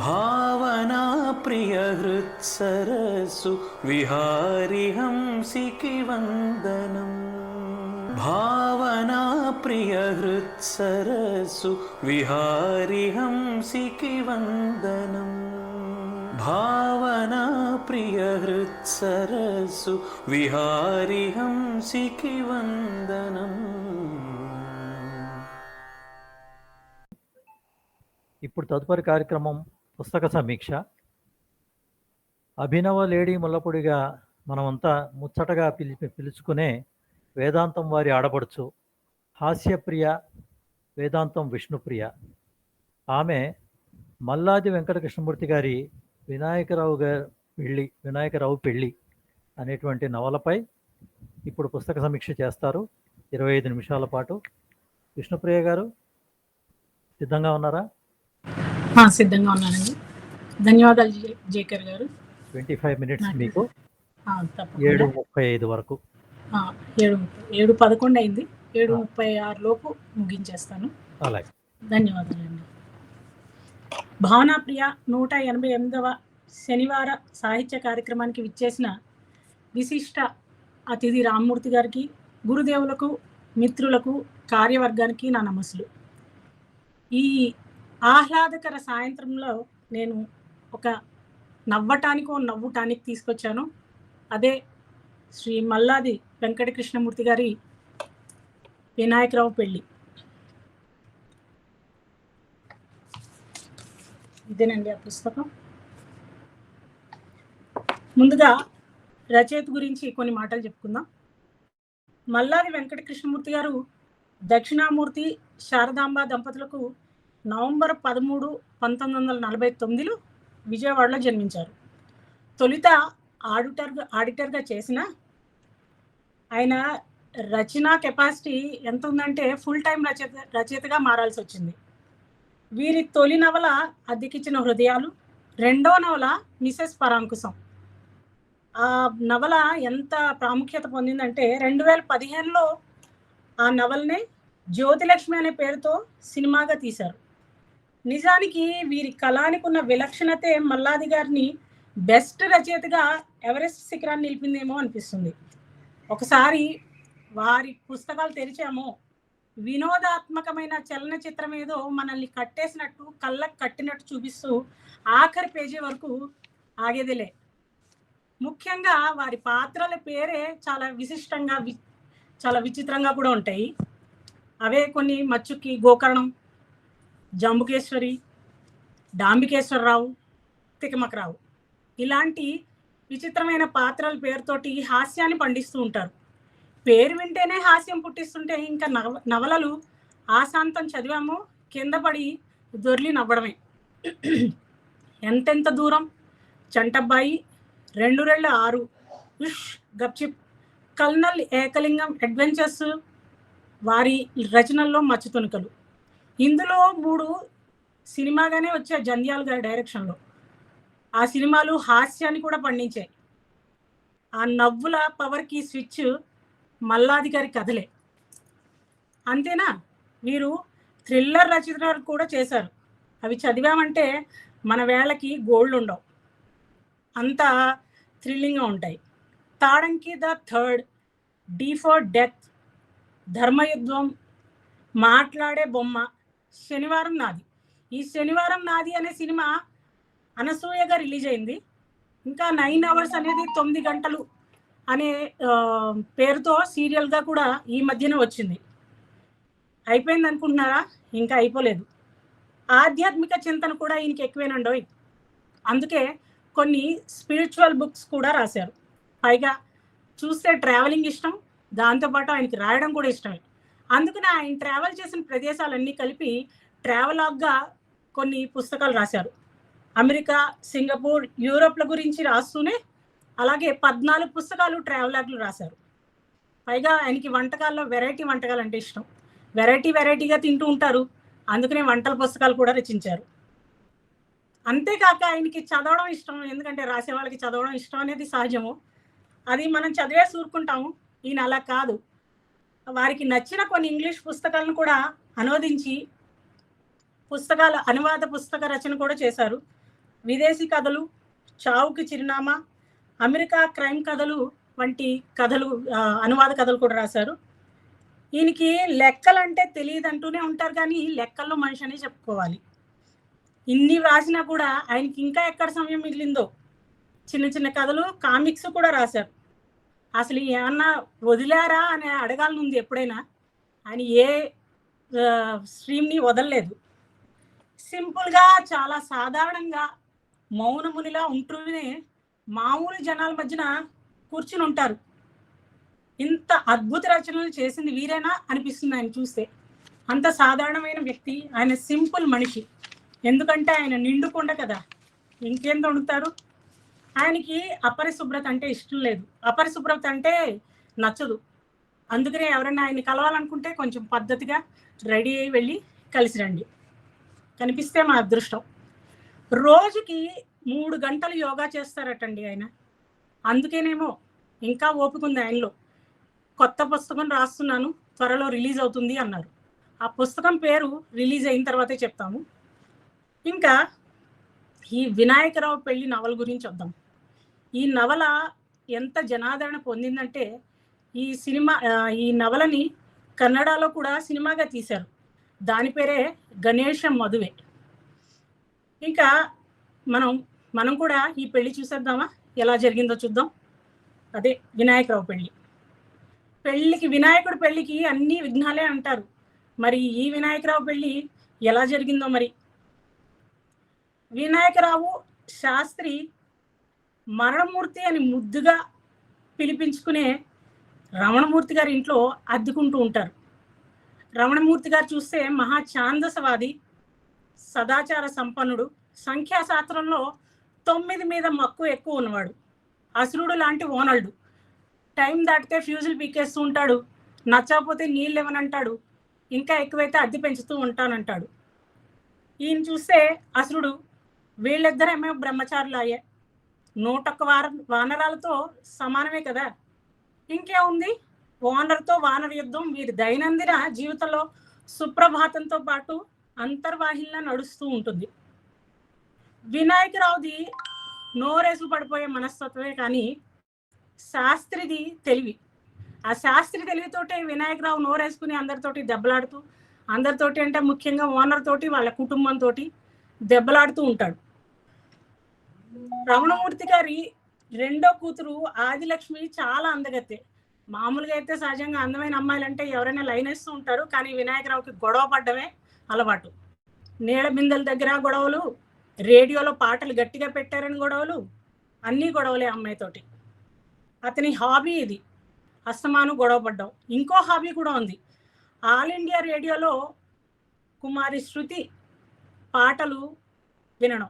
భావనా ప్రియ హృత్సరస్సు విహారి హంసికి వందనం భావనా ప్రియ హృత్సరస్సు విహారి హంసికి వందనం భావనా ప్రియ హృత్సరస్సు విహారి హంసికి వందనం ఇప్పుడు తదుపరి కార్యక్రమం పుస్తక సమీక్ష. అభినవ లేడీ ముల్లపొడిగా మనమంతా ముచ్చటగా పిలి పిలుచుకునే వేదాంతం వారి ఆడపడుచు హాస్యప్రియ వేదాంతం విష్ణుప్రియ. ఆమె మల్లాది వెంకటకృష్ణమూర్తి గారి వినాయకరావు గారి పెళ్ళి వినాయకరావు పెళ్ళి అనేటువంటి నవలపై ఇప్పుడు పుస్తక సమీక్ష చేస్తారు. ఇరవై ఐదు నిమిషాల పాటు. విష్ణుప్రియ గారు సిద్ధంగా ఉన్నారా? సిద్ధంగా ఉన్నానండి. ధన్యవాదాలు జేకర్ గారు. ట్వంటీ ఫైవ్ మినిట్స్ మీకు. ఏడు ముప్పై ఐదు వరకు. ఏడు ఏడు పదకొండు అయింది. ఏడు ముప్పై ఆరు లోపు ముగించేస్తాను. అలాగే. ధన్యవాదాలండి. భావనాప్రియ నూట ఎనభై ఎనిమిదవ శనివార సాహిత్య కార్యక్రమానికి విచ్చేసిన విశిష్ట అతిథి రామ్మూర్తి గారికి గురుదేవులకు మిత్రులకు కార్యవర్గానికి నా నమస్సులు. ఈ ఆహ్లాదకర సాయంత్రంలో నేను ఒక నవ్వటానికో నవ్వుటానికి తీసుకొచ్చాను. అదే శ్రీ మల్లాది వెంకటకృష్ణమూర్తి గారి వినాయకరావు పెళ్ళి. ఇదేనండి ఆ పుస్తకం. ముందుగా రచయిత గురించి కొన్ని మాటలు చెప్పుకుందాం. మల్లాది వెంకటకృష్ణమూర్తి గారు దక్షిణామూర్తి శారదాంబ దంపతులకు నవంబర్ పదమూడు పంతొమ్మిది వందల నలభై తొమ్మిదిలో విజయవాడలో జన్మించారు. తొలుత ఆడిటర్ ఆడిటర్గా చేసిన ఆయన రచనా కెపాసిటీ ఎంత ఉందంటే ఫుల్ టైం రచయిత రచయితగా మారాల్సి వచ్చింది. వీరి తొలి నవల అద్దెకిచ్చిన హృదయాలు రెండో నవల మిసెస్ పరాంకుశం. ఆ నవల ఎంత ప్రాముఖ్యత పొందిందంటే రెండు వేల పదిహేనులో ఆ నవల్ని జ్యోతిలక్ష్మి అనే పేరుతో సినిమాగా తీశారు. నిజానికి వీరి కళానికి ఉన్న విలక్షణతే మల్లాది గారిని బెస్ట్ రచయితగా ఎవరెస్ట్ శిఖరాన్ని నిలిపిందేమో అనిపిస్తుంది. ఒకసారి వారి పుస్తకాలు తెరిచామో. వినోదాత్మకమైన చలనచిత్రం ఏదో మనల్ని కట్టేసినట్టు కళ్ళకు కట్టినట్టు చూపిస్తూ ఆఖరి పేజీ వరకు ఆగేదిలే. ముఖ్యంగా వారి పాత్రల పేరే చాలా విశిష్టంగా వి చాలా విచిత్రంగా కూడా ఉంటాయి. అవే కొన్ని మచ్చుకి గోకర్ణం జంబుకేశ్వరి డాంబికేశ్వరరావు తికమకరావు. ఇలాంటి విచిత్రమైన పాత్రల పేరుతోటి హాస్యాన్ని పండిస్తూ ఉంటారు. పేరు వింటేనే హాస్యం పుట్టిస్తుంటే ఇంకా నవ నవలలు ఆశాంతం చదివామో కింద పడి దొర్లి నవ్వడమే. ఎంతెంత దూరం? చంటబ్బాయి రెండు రెళ్ళ ఆరు. ఉష్ గప్చిప్. కల్నల్ ఏకలింగం అడ్వెంచర్స్ వారి రచనల్లో మచ్చుతునుకలు. ఇందులో మూడు సినిమాగానే వచ్చే జంధ్యాల గారి డైరెక్షన్లో ఆ సినిమాలు హాస్యాన్ని కూడా పండించాయి. ఆ నవ్వుల పవర్కి స్విచ్ మల్లాది గారి కథలే. అంతేనా? వీరు థ్రిల్లర్ రచనలు కూడా చేశారు. అవి చదివామంటే మన వేళకి గోల్డ్ ఉండవు. అంత థ్రిల్లింగ్గా ఉంటాయి. Tadanki the third D for death ధర్మయుద్ధం మాట్లాడే బొమ్మ శనివారం నాది. ఈ శనివారం నాది అనే సినిమా అనసూయగా రిలీజ్ అయింది. ఇంకా నైన్ అవర్స్ అనేది తొమ్మిది గంటలు అనే పేరుతో సీరియల్గా కూడా ఈ మధ్యన వచ్చింది. అయిపోయింది అనుకుంటున్నారా ఇంకా అయిపోలేదు. ఆధ్యాత్మిక చింతన కూడా ఈయనకి ఎక్కువేనండోయ్. అందుకే కొన్ని స్పిరిచువల్ బుక్స్ కూడా రాశారు. పైగా చూస్తే ట్రావెలింగ్ ఇష్టం దాంతోపాటు ఆయనకి రాయడం కూడా ఇష్టమే. అందుకని ఆయన ట్రావెల్ చేసిన ప్రదేశాలన్నీ కలిపి ట్రావెలాగ్గా కొన్ని పుస్తకాలు రాశారు. అమెరికా సింగపూర్ యూరోప్ల గురించి రాస్తూనే అలాగే పద్నాలుగు పుస్తకాలు ట్రావెలాగ్లు రాశారు. పైగా ఆయనకి వంటకాల్లో వెరైటీ వంటకాలు అంటే ఇష్టం. వెరైటీ వెరైటీగా తింటూ ఉంటారు. అందుకనే వంటల పుస్తకాలు కూడా రచించారు. అంతేకాక ఆయనకి చదవడం ఇష్టం ఎందుకంటే రాసే వాళ్ళకి చదవడం ఇష్టం అనేది సహజము. అది మనం చదివే సూరుకుంటాము. ఈయన అలా కాదు. వారికి నచ్చిన కొన్ని ఇంగ్లీష్ పుస్తకాలను కూడా అనువదించి పుస్తకాల అనువాద పుస్తక రచన కూడా చేశారు. విదేశీ కథలు చావుకి చిరునామా అమెరికా క్రైమ్ కథలు వంటి కథలు అనువాద కథలు కూడా రాశారు. ఈయనకి లెక్కలంటే తెలియదు అంటూనే ఉంటారు కానీ లెక్కల్లో మనిషి అనే చెప్పుకోవాలి. ఇన్ని వ్రాసినా కూడా ఆయనకి ఇంకా ఎక్కడ సమయం మిగిలిందో. చిన్న చిన్న కథలు కామిక్స్ కూడా రాశారు. అసలు ఏమన్నా వదిలారా అని అడగాలనుంది ఎప్పుడైనా. అని ఏ స్ట్రీమ్ని వదలలేదు. సింపుల్గా చాలా సాధారణంగా మౌనమునిలా ఉంటూనే మామూలు జనాల మధ్యన కూర్చుని ఉంటారు. ఇంత అద్భుత రచనలు చేసింది వీరేనా అనిపిస్తుంది ఆయన చూస్తే. అంత సాధారణమైన వ్యక్తి ఆయన సింపుల్ మనిషి. ఎందుకంటే ఆయన నిండుకుండ కదా. ఇంకేం తొడుగుతారు ఆయనకి అపరిశుభ్రత అంటే ఇష్టం లేదు. అపరిశుభ్రత అంటే నచ్చదు. అందుకనే ఎవరైనా ఆయన కలవాలనుకుంటే కొంచెం పద్ధతిగా రెడీ అయ్యి వెళ్ళి కలిసి రండి. కనిపిస్తే మా అదృష్టం. రోజుకి మూడు గంటలు యోగా చేస్తారటండి ఆయన. అందుకేనేమో ఇంకా ఓపిక ఉంది ఆయనలో. కొత్త పుస్తకం రాస్తున్నాను త్వరలో రిలీజ్ అవుతుంది అన్నారు. ఆ పుస్తకం పేరు రిలీజ్ అయిన తర్వాతే చెప్తాము. ఇంకా ఈ వినాయకరావు పెళ్ళి నవల గురించి వద్దాం. ఈ నవల ఎంత జనాదరణ పొందిందంటే ఈ సినిమా ఈ నవలని కన్నడలో కూడా సినిమాగా తీశారు. దాని పేరే గణేశం మధువే. ఇంకా మనం మనం కూడా ఈ పెళ్ళి చూసేద్దామా? ఎలా జరిగిందో చూద్దాం. అదే వినాయకరావు పెళ్ళి. పెళ్ళికి వినాయకుడు పెళ్ళికి అన్ని విఘ్నాలే అంటారు. మరి ఈ వినాయకరావు పెళ్ళి ఎలా జరిగిందో మరి? వినాయకరావు శాస్త్రి మరణమూర్తి అని ముద్దుగా పిలిపించుకునే రమణమూర్తి గారి ఇంట్లో అద్దుకుంటూ ఉంటారు. రమణమూర్తి గారు చూస్తే మహా ఛాందసవాది సదాచార సంపన్నుడు సంఖ్యాశాస్త్రంలో తొమ్మిది మీద మక్కువ ఎక్కువ ఉన్నవాడు. అసురుడు లాంటి ఓనల్డు. టైం దాటితే ఫ్యూజులు పీకేస్తూ ఉంటాడు. నచ్చకపోతే నీళ్ళు ఇవ్వనంటాడు. ఇంకా ఎక్కువైతే అద్దె పెంచుతూ ఉంటానంటాడు. ఈయన చూస్తే అసురుడు వీళ్ళిద్దరేమో బ్రహ్మచారులు అయ్యే. నూటొక్క వార వానరాలతో సమానమే కదా. ఇంకేముంది? ఓనర్తో వానర యుద్ధం వీరి దైనందిన జీవితంలో సుప్రభాతంతో పాటు అంతర్వాహిల్లా నడుస్తూ ఉంటుంది. వినాయకరావుది నోరేసు పడిపోయే మనస్తత్వమే కానీ శాస్త్రిది తెలివి. ఆ శాస్త్రి తెలివితోటే వినాయకరావు నోరేసుకుని అందరితోటి దెబ్బలాడుతూ అందరితోటి అంటే ముఖ్యంగా ఓనర్ తోటి వాళ్ళ కుటుంబంతో దెబ్బలాడుతూ ఉంటాడు. రమణమూర్తి గారి రెండో కూతురు ఆదిలక్ష్మి చాలా అందగత్తే. మామూలుగా అయితే సహజంగా అందమైన అమ్మాయిలు అంటే ఎవరైనా లైన్ వేస్తూ ఉంటారు కానీ వినాయకరావుకి గొడవ పడ్డమే అలవాటు. నీళ్ళ బిందెల దగ్గర గొడవలు రేడియోలో పాటలు గట్టిగా పెట్టారని గొడవలు అన్నీ గొడవలే అమ్మాయితోటి అతని హాబీ ఇది. అస్తమాను గొడవ పడ్డం. ఇంకో హాబీ కూడా ఉంది. ఆల్ ఇండియా రేడియోలో కుమారి శృతి పాటలు వినడం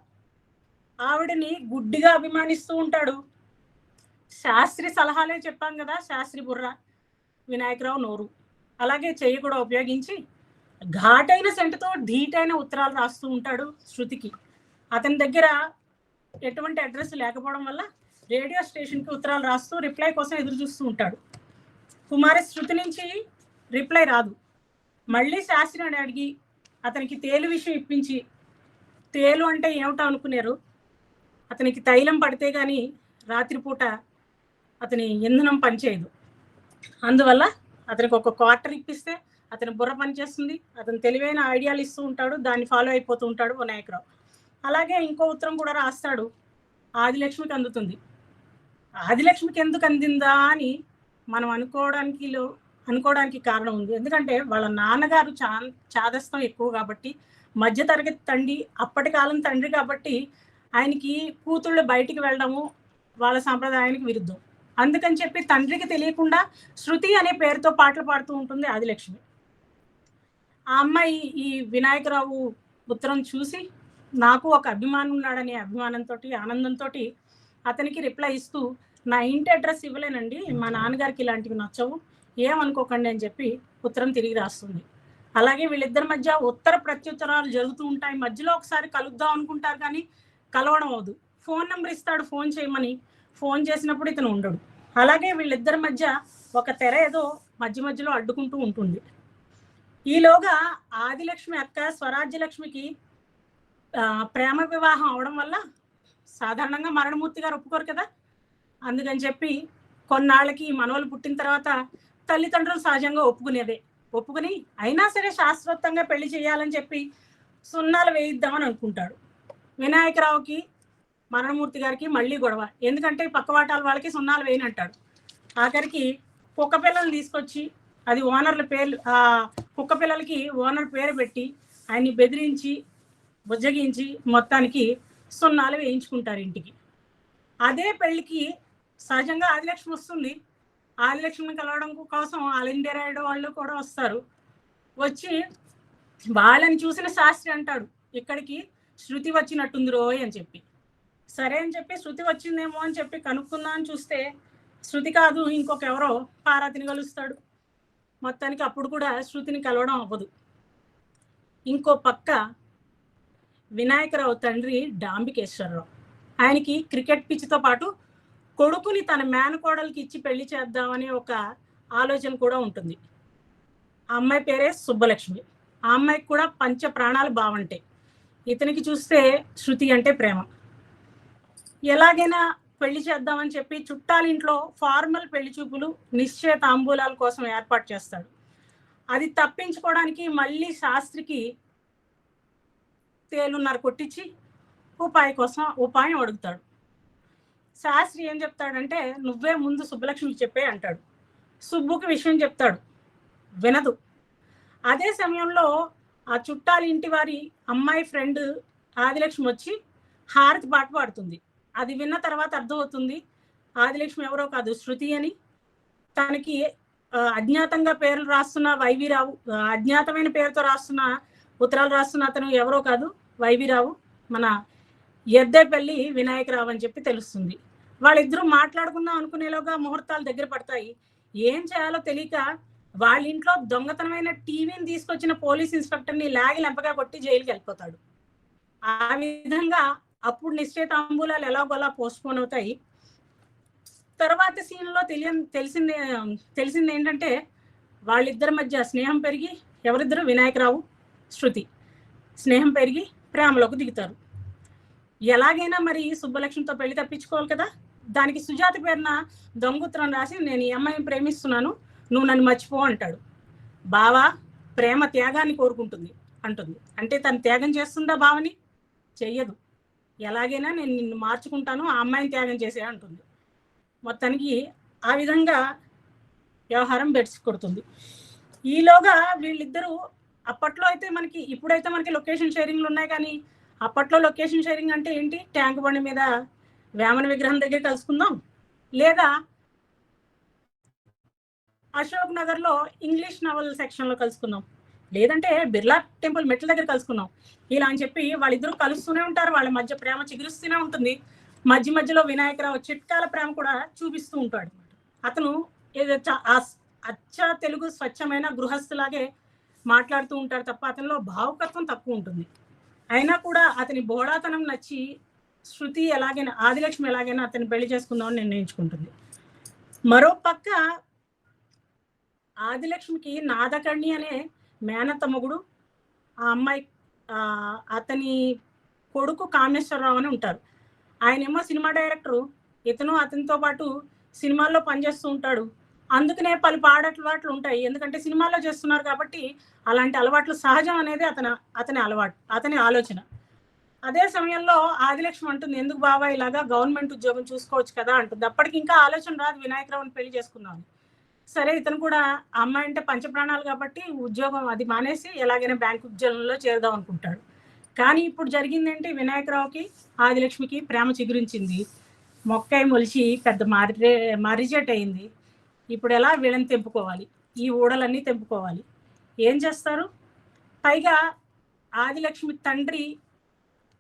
ఆవిడని గుడ్డిగా అభిమానిస్తూ ఉంటాడు. శాస్త్రి సలహాలే చెప్పాం కదా శాస్త్రి బుర్ర వినాయకరావు నోరు. అలాగే చెయ్యి కూడా ఉపయోగించి ఘాటైన సెంటుతో ధీటైన ఉత్తరాలు రాస్తూ ఉంటాడు శృతికి. అతని దగ్గర ఎటువంటి అడ్రస్ లేకపోవడం వల్ల రేడియో స్టేషన్కి ఉత్తరాలు రాస్తూ రిప్లై కోసం ఎదురు చూస్తూ ఉంటాడు. కుమారి శృతి నుంచి రిప్లై రాదు. మళ్ళీ శాస్త్రి అని అడిగి అతనికి తేలి విషయం ఇప్పించి తేలు అంటే ఏమిటో అనుకున్నారు అతనికి తైలం పడితే కానీ రాత్రిపూట అతని ఇంధనం పనిచేయదు. అందువల్ల అతనికి ఒక క్వార్టర్ ఇప్పిస్తే అతని బుర్ర పనిచేస్తుంది అతను తెలివైన ఐడియాలు ఇస్తూ ఉంటాడు. దాన్ని ఫాలో అయిపోతూ ఉంటాడు వినాయకరావు అలాగే ఇంకో ఉత్తరం కూడా రాస్తాడు. ఆదిలక్ష్మికి అందుతుంది. ఆదిలక్ష్మికి ఎందుకు అందిందా అని మనం అనుకోవడానికి అనుకోవడానికి కారణం ఉంది. ఎందుకంటే వాళ్ళ నాన్నగారు చా చాదస్తం ఎక్కువ కాబట్టి మధ్యతరగతి తండ్రి అప్పటి కాలం తండ్రి కాబట్టి ఆయనకి కూతుళ్ళు బయటికి వెళ్ళడము వాళ్ళ సాంప్రదాయానికి విరుద్ధం. అందుకని చెప్పి తండ్రికి తెలియకుండా శృతి అనే పేరుతో పాటలు పాడుతూ ఉంటుంది ఆదిలక్ష్మి. ఆ అమ్మాయి ఈ వినాయకరావు ఉత్తరం చూసి నాకు ఒక అభిమానం ఉన్నాడనే అభిమానంతో ఆనందంతో అతనికి రిప్లై ఇస్తూ నా ఇంటి అడ్రస్ ఇవ్వలేనండి మా నాన్నగారికి ఇలాంటివి నచ్చవు ఏమనుకోకండి అని చెప్పి ఉత్తరం తిరిగి రాస్తుంది. అలాగే వీళ్ళిద్దరి మధ్య ఉత్తర ప్రత్యుత్తరాలు జరుగుతూ ఉంటాయి. మధ్యలో ఒకసారి కలుద్దాం అనుకుంటారు కానీ కలవడం అవదు ఫోన్ నెంబర్ ఇస్తాడు ఫోన్ చేయమని. ఫోన్ చేసినప్పుడు ఇతను ఉండడు. అలాగే వీళ్ళిద్దరి మధ్య ఒక తెర ఏదో మధ్య మధ్యలో అడ్డుకుంటూ ఉంటుంది. ఈలోగా ఆదిలక్ష్మి అక్క స్వరాజ్యలక్ష్మికి ప్రేమ వివాహం అవడం వల్ల సాధారణంగా మరణమూర్తి గారు ఒప్పుకోరు కదా? అందుకని చెప్పి కొన్నాళ్ళకి మనవలు పుట్టిన తర్వాత తల్లిదండ్రులు సహజంగా ఒప్పుకునేదే. ఒప్పుకుని అయినా సరే శాశ్వతంగా పెళ్ళి చేయాలని చెప్పి సున్నాలు వేయిద్దామని అనుకుంటాడు. వినాయకరావుకి మరణమూర్తి గారికి మళ్ళీ గొడవ. ఎందుకంటే పక్కవాటాల వాళ్ళకి సున్నాలు వేయనంటాడు. ఆఖరికి కుక్క పిల్లల్ని తీసుకొచ్చి అది ఓనర్ల పేర్లు ఆ కుక్క పిల్లలకి ఓనర్ పేరు పెట్టి ఆయన్ని బెదిరించి బుజ్జగించి మొత్తానికి సున్నాలు వేయించుకుంటారు ఇంటికి. అదే పెళ్ళికి సహజంగా ఆదిలక్ష్మి వస్తుంది. ఆదిలక్ష్మిని కలవడం కోసం ఆల్ ఇండియా రాయుడు వాళ్ళు కూడా వస్తారు. వచ్చి వాళ్ళని చూసిన శాస్త్రి అంటాడు ఇక్కడికి శృతి వచ్చినట్టుంది రోయ్ అని చెప్పి. సరే అని చెప్పి శృతి వచ్చిందేమో అని చెప్పి కనుక్కుందాం అని చూస్తే శృతి కాదు ఇంకొక ఎవరో పార్వతిని కలుస్తాడు. మొత్తానికి అప్పుడు కూడా శృతిని కలవడం అవ్వదు. ఇంకో పక్క వినాయకరావు తండ్రి డాంబికేశ్వరరావు. ఆయనకి క్రికెట్ పిచ్చితో పాటు కొడుకుని తన మేనకోడలకి ఇచ్చి పెళ్ళి చేద్దామనే ఒక ఆలోచన కూడా ఉంటుంది. ఆ అమ్మాయి పేరే సుబ్బలక్ష్మి. ఆ అమ్మాయికి కూడా పంచ ప్రాణాలు బాగుంటాయి ఇతనికి చూస్తే శృతి అంటే ప్రేమ. ఎలాగైనా పెళ్ళి చేద్దామని చెప్పి చుట్టాలింట్లో ఫార్మల్ పెళ్ళి చూపులు నిశ్చయ తాంబూలాల కోసం ఏర్పాటు చేస్తాడు. అది తప్పించుకోవడానికి మళ్ళీ శాస్త్రికి తేలున్నర కొట్టించి ఉపాయం కోసం ఉపాయం అడుగుతాడు. శాస్త్రి ఏం చెప్తాడంటే నువ్వే ముందు సుబ్బలక్ష్మికి చెప్పే అంటాడు. సుబ్బుకి విషయం చెప్తాడు. వినదు. అదే సమయంలో ఆ చుట్టాలి ఇంటి వారి అమ్మాయి ఫ్రెండ్ ఆదిలక్ష్మి వచ్చి హారతి పాట పాడుతుంది. అది విన్న తర్వాత అర్థమవుతుంది ఆదిలక్ష్మి ఎవరో కాదు శృతి అని. తనకి అజ్ఞాతంగా పేర్లు రాస్తున్న వైవిరావు అజ్ఞాతమైన పేరుతో రాస్తున్న ఉత్తరాలు రాస్తున్న అతను ఎవరో కాదు వైవిరావు మన ఎద్దేపల్లి వినాయకరావు అని చెప్పి తెలుస్తుంది. వాళ్ళిద్దరూ మాట్లాడుకుందాం అనుకునేలోగా ముహూర్తాలు దగ్గర పడతాయి. ఏం చేయాలో తెలియక వాళ్ళ ఇంట్లో దొంగతనమైన టీవీని తీసుకొచ్చిన పోలీస్ ఇన్స్పెక్టర్ని లాగి లెంపగా కొట్టి జైలుకి వెళ్ళిపోతాడు. ఆ విధంగా అప్పుడు నిశ్చయితాంబూలాలు ఎలాగోలా పోస్ట్పోన్ అవుతాయి. తర్వాత సీన్లో తెలియ తెలిసింది తెలిసింది ఏంటంటే వాళ్ళిద్దరి మధ్య స్నేహం పెరిగి ఎవరిద్దరు? వినాయకరావు శృతి. స్నేహం పెరిగి ప్రేమలోకి దిగుతారు. ఎలాగైనా మరి సుబ్బలక్ష్మితో పెళ్ళి తప్పించుకోవాలి కదా? దానికి సుజాత పేరున దొంగుత్రం రాసి నేను ఈ అమ్మాయిని ప్రేమిస్తున్నాను నువ్వు నన్ను మర్చిపో అంటాడు. బావా ప్రేమ త్యాగాన్ని కోరుకుంటుంది అంటుంది. అంటే తను త్యాగం చేస్తుందా బావని? చెయ్యదు. ఎలాగైనా నేను నిన్ను మార్చుకుంటాను ఆ అమ్మాయిని త్యాగం చేసే అంటుంది. మొత్తానికి ఆ విధంగా వ్యవహారం బెడ్స్ కొడుతుంది. ఈలోగా వీళ్ళిద్దరూ అప్పట్లో అయితే మనకి ఇప్పుడైతే మనకి లొకేషన్ షేరింగ్లు ఉన్నాయి కానీ అప్పట్లో లొకేషన్ షేరింగ్ అంటే ఏంటి? ట్యాంక్ బండి మీద వేమన విగ్రహం దగ్గర కలుసుకుందాం. లేదా అశోక్ నగర్లో ఇంగ్లీష్ నవల్ సెక్షన్లో కలుసుకుందాం. లేదంటే బిర్లా టెంపుల్ మెట్ల దగ్గర కలుసుకుందాం. ఇలా అని చెప్పి వాళ్ళిద్దరూ కలుస్తూనే ఉంటారు. వాళ్ళ మధ్య ప్రేమ చిగురుస్తూనే ఉంటుంది. మధ్య మధ్యలో వినాయకరావు చిట్కాల ప్రేమ కూడా చూపిస్తూ ఉంటాడు అతను ఏదో అచ్చ తెలుగు స్వచ్ఛమైన గృహస్థులాగే మాట్లాడుతూ ఉంటాడు తప్ప అతనిలో భావుకత్వం తక్కువ ఉంటుంది. అయినా కూడా అతని బోడాతనం నచ్చి శృతి ఎలాగైనా ఆదిలక్ష్మి ఎలాగైనా అతన్ని పెళ్ళి చేసుకుందామని నిర్ణయించుకుంటుంది. మరో పక్క ఆదిలక్ష్మికి నాదకర్ణి అనే మేనత్త మొగుడు ఆ అమ్మాయి అతని కొడుకు కామేశ్వరరావు అని ఉంటారు. ఆయనేమో సినిమా డైరెక్టరు ఇతను అతనితో పాటు సినిమాల్లో పనిచేస్తూ ఉంటాడు. అందుకనే పలు పాడట్లవాట్లు ఉంటాయి. ఎందుకంటే సినిమాల్లో చేస్తున్నారు కాబట్టి అలాంటి అలవాట్లు సహజం అనేది అతని అతని అలవాటు అతని ఆలోచన. అదే సమయంలో ఆదిలక్ష్మి అంటుంది ఎందుకు బాబా ఇలాగా గవర్నమెంట్ ఉద్యోగం చూసుకోవచ్చు కదా అంటుంది. అప్పటికి ఇంకా ఆలోచన రాదు వినాయకరావుని పెళ్ళి చేసుకుందాం సరే ఇతను కూడా అమ్మాయి అంటే పంచప్రాణాలు కాబట్టి ఉద్యోగం అది మానేసి ఎలాగైనా బ్యాంక్ ఉద్యోగంలో చేరుదాం అనుకుంటాడు. కానీ ఇప్పుడు జరిగిందంటే? వినాయకరావుకి ఆదిలక్ష్మికి ప్రేమ చిగురించింది. మొక్కై మొలిచి పెద్ద మారి మారిజెట్ అయింది. ఇప్పుడు ఎలా వీళ్ళని తెంపుకోవాలి? ఈ ఊడలన్నీ తెంపుకోవాలి. ఏం చేస్తారు? పైగా ఆదిలక్ష్మి తండ్రి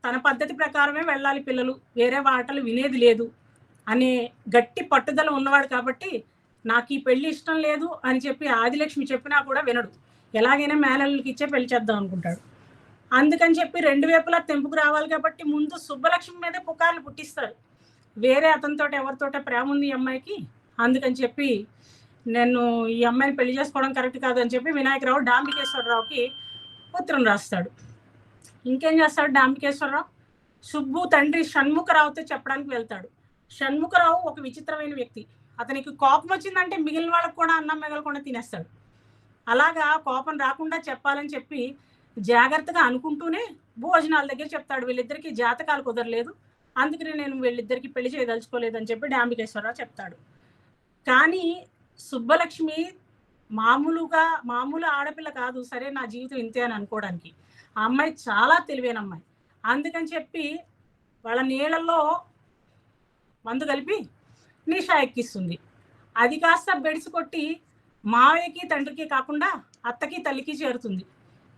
తన పద్ధతి ప్రకారమే వెళ్ళాలి పిల్లలు. వేరే వాటలు వినేది లేదు. అనే గట్టి పట్టుదల ఉన్నవాడు కాబట్టి నాకు ఈ పెళ్ళి ఇష్టం లేదు అని చెప్పి ఆదిలక్ష్మి చెప్పినా కూడా వినడు. ఎలాగైనా మేనల్కి ఇచ్చే పెళ్ళి చేద్దాం అనుకుంటాడు. అందుకని చెప్పి రెండు వైపులా తెంపుకు రావాలి కాబట్టి ముందు సుబ్బలక్ష్మి మీదే పుకార్లు పుట్టిస్తారు. వేరే అతనితో ఎవరితోట ప్రేమ ఉంది ఈ అమ్మాయికి? అందుకని చెప్పి నేను ఈ అమ్మాయిని పెళ్ళి చేసుకోవడం కరెక్ట్ కాదు అని చెప్పి వినాయకరావు డాంబికేశ్వరరావుకి ఉత్తరం రాస్తాడు. ఇంకేం చేస్తాడు డాంబికేశ్వరరావు? సుబ్బు తండ్రి షణ్ముఖరావుతో చెప్పడానికి వెళ్తాడు. షణ్ముఖరావు ఒక విచిత్రమైన వ్యక్తి. అతనికి కోపం వచ్చిందంటే మిగిలిన వాళ్ళకు కూడా అన్నం మిగలకుండా తినేస్తాడు. అలాగా కోపం రాకుండా చెప్పాలని చెప్పి జాగ్రత్తగా అనుకుంటూనే భోజనాల దగ్గర చెప్తాడు. వీళ్ళిద్దరికి జాతకాలు కుదరలేదు. అందుకనే నేను వీళ్ళిద్దరికి పెళ్ళి చేయదలుచుకోలేదని చెప్పి డాంబికేశ్వరరావు చెప్తాడు. కానీ సుబ్బలక్ష్మి మామూలుగా మామూలు ఆడపిల్ల కాదు. సరే నా జీవితం ఇంతే అని అనుకోవడానికి. ఆ అమ్మాయి చాలా తెలివైన అమ్మాయి. అందుకని చెప్పి వాళ్ళ నీళ్ళల్లో మందు కలిపి నిషా ఎక్కిస్తుంది. అది కాస్త బెడిసి కొట్టి మావయ్యకి తండ్రికి కాకుండా అత్తకి తల్లికి చేరుతుంది.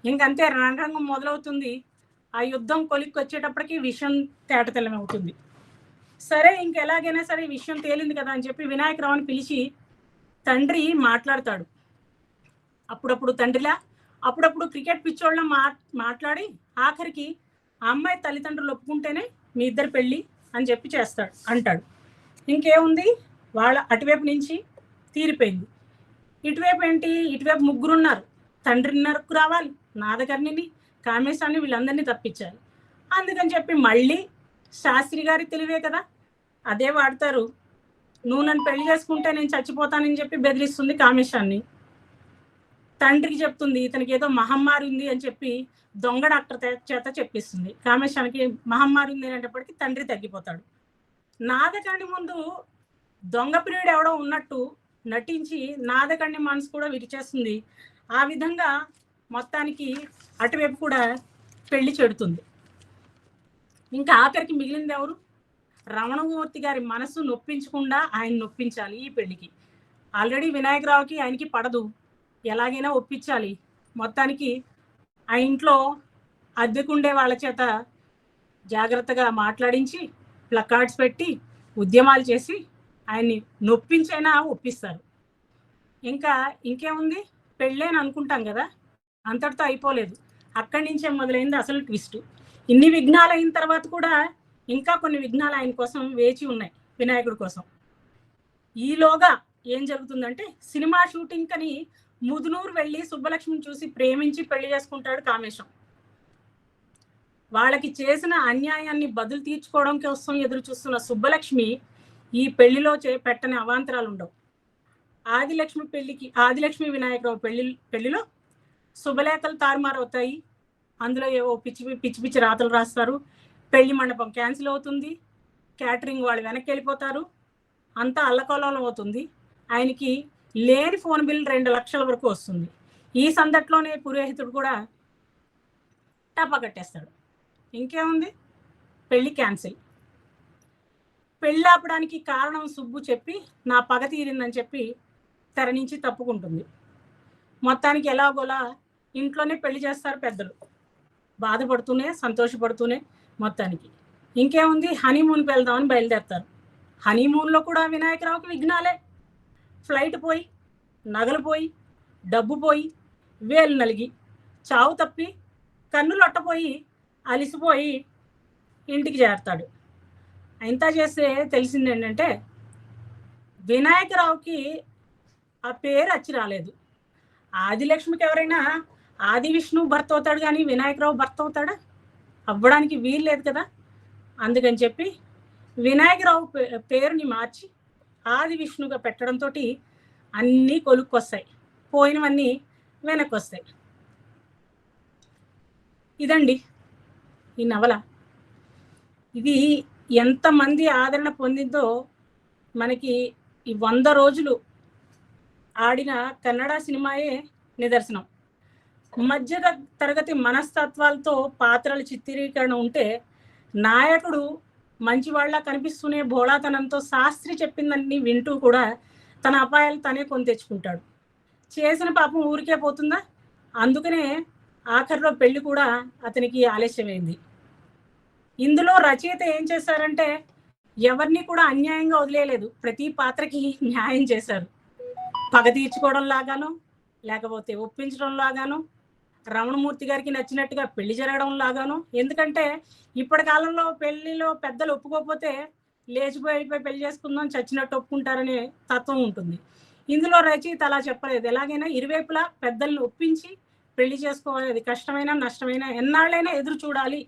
ఇంకంతే రణరంగం మొదలవుతుంది. ఆ యుద్ధం కొలిక్కి వచ్చేటప్పటికి విషయం తేటతెల్లం అవుతుంది సరే ఇంకెలాగైనా సరే ఈ విషయం తేలింది కదా అని చెప్పి వినాయకరావుని పిలిచి తండ్రి మాట్లాడతాడు. అప్పుడప్పుడు తండ్రిలా అప్పుడప్పుడు క్రికెట్ పిచ్చోళ్ళ మా మాట్లాడి ఆఖరికి ఆ అమ్మాయి తల్లిదండ్రులు ఒప్పుకుంటేనే మీ ఇద్దరు పెళ్ళి అని చెప్పి చేస్తాడు అంటాడు. ఇంకేముంది? వాళ్ళ అటువైపు నుంచి తీరిపోయింది. ఇటువైపు ఏంటి? ఇటువైపు ముగ్గురు ఉన్నారు తండ్రి నరకు రావాలి నాదకర్ణిని కామేశాన్ని వీళ్ళందరినీ తప్పించాలి. అందుకని చెప్పి మళ్ళీ శాస్త్రి గారి తెలివే కదా. అదే వాడతారు. నువ్వు నన్ను పెళ్ళి చేసుకుంటే నేను చచ్చిపోతానని చెప్పి బెదిరిస్తుంది కామేశాన్ని. తండ్రికి చెప్తుంది ఇతనికి ఏదో మహమ్మారి ఉంది అని చెప్పి దొంగ డాక్టర్ చేత చెప్పిస్తుంది. కామేశానికి మహమ్మారి ఉంది అనేటప్పటికి తండ్రి తగ్గిపోతాడు. నాదకండి ముందు దొంగ ప్రియుడు ఎవడో ఉన్నట్టు నటించి నాదకండి మనసు కూడా విరిచేస్తుంది. ఆ విధంగా మొత్తానికి అటువైపు కూడా పెళ్ళి చెడుతుంది. ఇంకా ఆఖరికి మిగిలింది ఎవరు? రమణమూర్తి గారి మనసు నొప్పించకుండా ఆయన నొప్పించాలి ఈ పెళ్ళికి. ఆల్రెడీ వినాయకరావుకి ఆయనకి పడదు. ఎలాగైనా ఒప్పించాలి. మొత్తానికి ఆ ఇంట్లో అద్దెకుండే వాళ్ళ చేత జాగ్రత్తగా మాట్లాడించి ప్లకార్డ్స్ పెట్టి ఉద్యమాలు చేసి ఆయన్ని నొప్పించైనా ఒప్పిస్తారు. ఇంకా ఇంకేముంది? పెళ్ళేని అనుకుంటాం కదా? అంతటితో అయిపోలేదు. అక్కడి నుంచే మొదలైంది అసలు ట్విస్ట్. ఇన్ని విఘ్నాలు అయిన తర్వాత కూడా ఇంకా కొన్ని విఘ్నాలు ఆయన కోసం వేచి ఉన్నాయి వినాయకుడి కోసం. ఈలోగా ఏం జరుగుతుందంటే సినిమా షూటింగ్ కని ముదునూరు వెళ్ళి సుబ్బలక్ష్మిని చూసి ప్రేమించి పెళ్ళి చేసుకుంటాడు కామేశం. వాళ్ళకి చేసిన అన్యాయాన్ని బదులు తీర్చుకోవడం కోసం ఎదురు చూస్తున్న సుబ్బలక్ష్మి ఈ పెళ్ళిలో చే పెట్టని అవాంతరాలు ఉండవు. ఆదిలక్ష్మి పెళ్ళికి ఆదిలక్ష్మి వినాయకరావు పెళ్ళి పెళ్ళిలో శుభలేఖలు తారుమారవుతాయి. అందులో ఏవో పిచ్చి పిచ్చి పిచ్చి రాతలు రాస్తారు. పెళ్ళి మండపం క్యాన్సిల్ అవుతుంది. క్యాటరింగ్ వాళ్ళు వెనక్కి వెళ్ళిపోతారు అంతా అల్లకల్లోలం అవుతుంది. ఆయనకి లేని ఫోన్ బిల్ రెండు లక్షల వరకు వస్తుంది. ఈ సందట్లోనే పురోహితుడు కూడా టపా కట్టేస్తాడు. ఇంకేముంది? పెళ్ళి క్యాన్సిల్. పెళ్ళి ఆపడానికి కారణం సుబ్బు చెప్పి నా పగ తీరిందని చెప్పి తెర నుంచి తప్పుకుంటుంది. మొత్తానికి ఎలాగోలా ఇంట్లోనే పెళ్ళి చేస్తారు పెద్దలు. బాధపడుతూనే సంతోషపడుతూనే మొత్తానికి. ఇంకేముంది? హనీమూన్కి వెళ్దామని బయలుదేరతారు. హనీమూన్లో కూడా వినాయకరావుకి విఘ్నాలే. ఫ్లైట్ పోయి నగలు పోయి డబ్బు పోయి వేలు నలిగి చావు తప్పి కన్నులొట్టపోయి అలిసిపోయి ఇంటికి చేరతాడు. ఇంత చేస్తే తెలిసింది ఏంటంటే వినాయకరావుకి ఆ పేరు వచ్చి రాలేదు. ఆదిలక్ష్మికి ఎవరైనా ఆది విష్ణు భర్త అవుతాడు కానీ వినాయకరావు భర్త అవుతాడా? అవ్వడానికి వీలు లేదు కదా? అందుకని చెప్పి వినాయకరావు పే- పేరుని మార్చి ఆది విష్ణుగా పెట్టడంతో అన్నీ కొలుక్కొస్తాయి. పోయినవన్నీ వెనక్కి వస్తాయి ఇదండి ఈ నవల. ఇది ఎంతమంది ఆదరణ పొందిందో మనకి ఈ వంద రోజులు ఆడిన కన్నడ సినిమాయే నిదర్శనం. మధ్య తరగతి మనస్తత్వాలతో పాత్రల చిత్రీకరణ ఉంటే నాయకుడు మంచివాళ్ళ కనిపిస్తూనే బోళాతనంతో శాస్త్రి చెప్పిందని వింటూ కూడా తన అపాయాలు తనే కొని తెచ్చుకుంటాడు. చేసిన పాపం ఊరికే పోతుందా? అందుకనే ఆఖరిలో పెళ్ళి కూడా అతనికి ఆలస్యమైంది. ఇందులో రచయిత ఏం చేశారంటే ఎవరిని కూడా అన్యాయంగా వదిలేయలేదు. ప్రతి పాత్రకి న్యాయం చేశారు. పగ తీర్చుకోవడం లాగాను లేకపోతే ఒప్పించడం లాగాను రమణమూర్తి గారికి నచ్చినట్టుగా పెళ్ళి జరగడం లాగాను. ఎందుకంటే ఇప్పటి కాలంలో పెళ్ళిలో పెద్దలు ఒప్పుకోకపోతే లేచిపోయి పెళ్ళి చేసుకుందాం చచ్చినట్టు ఒప్పుకుంటారనే తత్వం ఉంటుంది. ఇందులో రచయిత అలా చెప్పలేదు. ఎలాగైనా ఇరువైపులా పెద్దల్ని ఒప్పించి పెళ్ళి చేసుకోవాలి అది కష్టమైన నష్టమైన ఎన్నాళ్ళైనా ఎదురు చూడాలి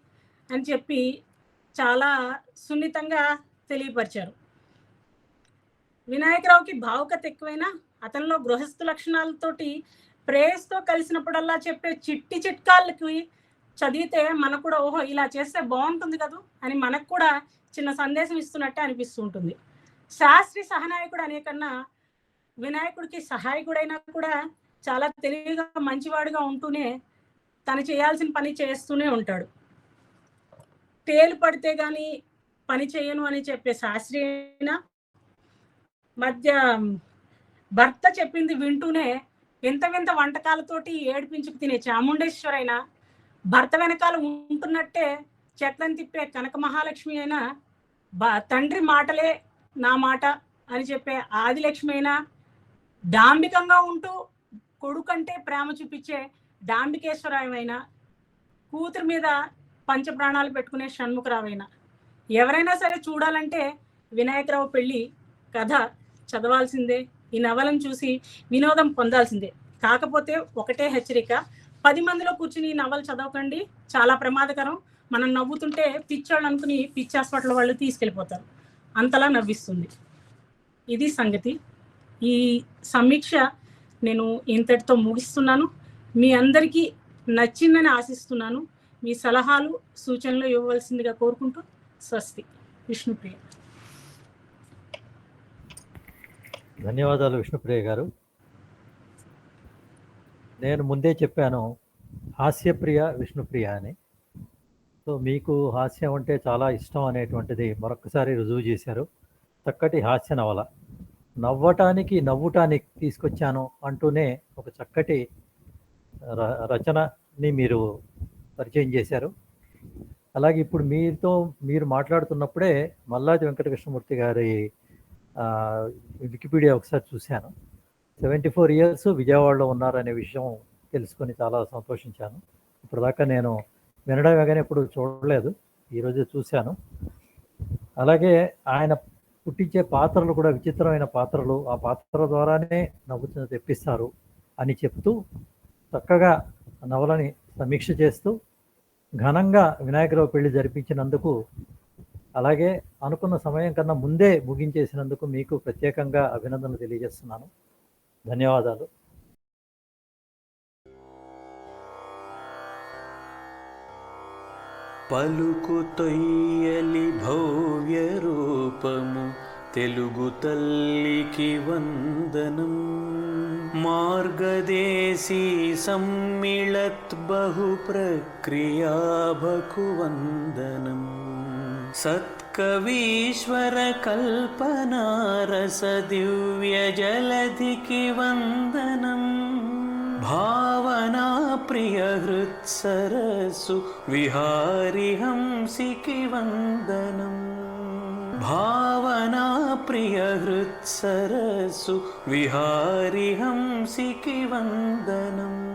అని చెప్పి చాలా సున్నితంగా తెలియపరిచారు. వినాయకరావుకి భావుకత ఎక్కువైనా అతనిలో గృహస్థ లక్షణాలతోటి ప్రేయస్తో కలిసినప్పుడల్లా చెప్పే చిట్టి చిట్కాలకి చదివితే మనకు కూడా ఓహో ఇలా చేస్తే బాగుంటుంది కదూ అని మనకు కూడా చిన్న సందేశం ఇస్తున్నట్టే అనిపిస్తూ ఉంటుంది శాస్త్రి సహనాయకుడు అనే కన్నా వినాయకుడికి సహాయకుడైనా కూడా చాలా తెలివిగా మంచివాడుగా ఉంటూనే తను చేయాల్సిన పని చేస్తూనే ఉంటాడు. తేలు పడితే కానీ పని చేయను అని చెప్పే శాస్త్రి అయినా మధ్య భర్త చెప్పింది వింటూనే వింత వింత వంటకాలతోటి ఏడిపించుకు తినే చాముండేశ్వరైనా భర్త వెనకాల ఉంటున్నట్టే చెట్లను తిప్పే కనక మహాలక్ష్మి అయినా బ తండ్రి మాటలే నా మాట అని చెప్పే ఆదిలక్ష్మి అయినా డాంబికంగా ఉంటూ కొడుకంటే ప్రేమ చూపించే డాంబికేశ్వరాయమైనా కూతురు మీద పంచప్రాణాలు పెట్టుకునే షణ్ముఖరావైనా. ఎవరైనా సరే చూడాలంటే వినాయకరావు పెళ్ళి కథ చదవాల్సిందే. ఈ నవలను చూసి వినోదం పొందాల్సిందే. కాకపోతే ఒకటే హెచ్చరిక పది మందిలో కూర్చుని ఈ చదవకండి. చాలా ప్రమాదకరం. మనం నవ్వుతుంటే పిచ్చోళ్ళు అనుకుని పిచ్చి హాస్పిటల్ వాళ్ళు తీసుకెళ్ళిపోతారు. అంతలా నవ్విస్తుంది. ఇది సంగతి. ఈ సమీక్ష నేను ఇంతటితో ముగిస్తున్నాను. మీ అందరికీ నచ్చిందని ఆశిస్తున్నాను. మీ సలహాలు సూచనలు ఇవ్వవలసిందిగా కోరుకుంటూ స్వస్తి. విష్ణుప్రియ. ధన్యవాదాలు విష్ణుప్రియ గారు. నేను ముందే చెప్పాను హాస్యప్రియ విష్ణుప్రియ అని. సో మీకు హాస్యం అంటే చాలా ఇష్టం అనేటువంటిది మరొకసారి రుజువు చేశారు. చక్కటి హాస్య నవల. నవ్వటానికి నవ్వుటానికి తీసుకొచ్చాను అంటూనే ఒక చక్కటి ర- రచనని మీరు పరిచయం చేశారు. అలాగే ఇప్పుడు మీతో మీరు మాట్లాడుతున్నప్పుడే మల్లాది వెంకటకృష్ణమూర్తి గారి వికీపీడియా ఒకసారి చూశాను. సెవెంటీ ఫోర్ ఇయర్స్ విజయవాడలో ఉన్నారనే విషయం తెలుసుకొని చాలా సంతోషించాను. ఇప్పటిదాకా నేను వినడమే కానీ ఎప్పుడు చూడలేదు. ఈరోజు చూశాను. అలాగే ఆయన పుట్టించే పాత్రలు కూడా విచిత్రమైన పాత్రలు. ఆ పాత్ర ద్వారానే నవ్వు తెప్పిస్తారు అని చెప్తూ చక్కగా నవలని సమీక్ష చేస్తూ ఘనంగా వినాయకరావు పెళ్ళి జరిపించినందుకు అలాగే అనుకున్న సమయం కన్నా ముందే ముగించేసినందుకు మీకు ప్రత్యేకంగా అభినందనలు తెలియజేస్తున్నాను. ధన్యవాదాలు. పలుకు తొయ్యలి భవ్య రూపము తెలుగు తల్లికి వందనం. మార్గదేశీ సమ్మిళత్ బహు ప్రక్రియాభకు వందనం. వందనం सत्कवीश्वर कल्पनारसदिव्यजलधिकि वन्दनम् भावनाप्रियहृत्सरसु विहारिहंसिकि वन्दनम् भावनाप्रियहृत्सरसु विहारिहंसिकि वन्दनम्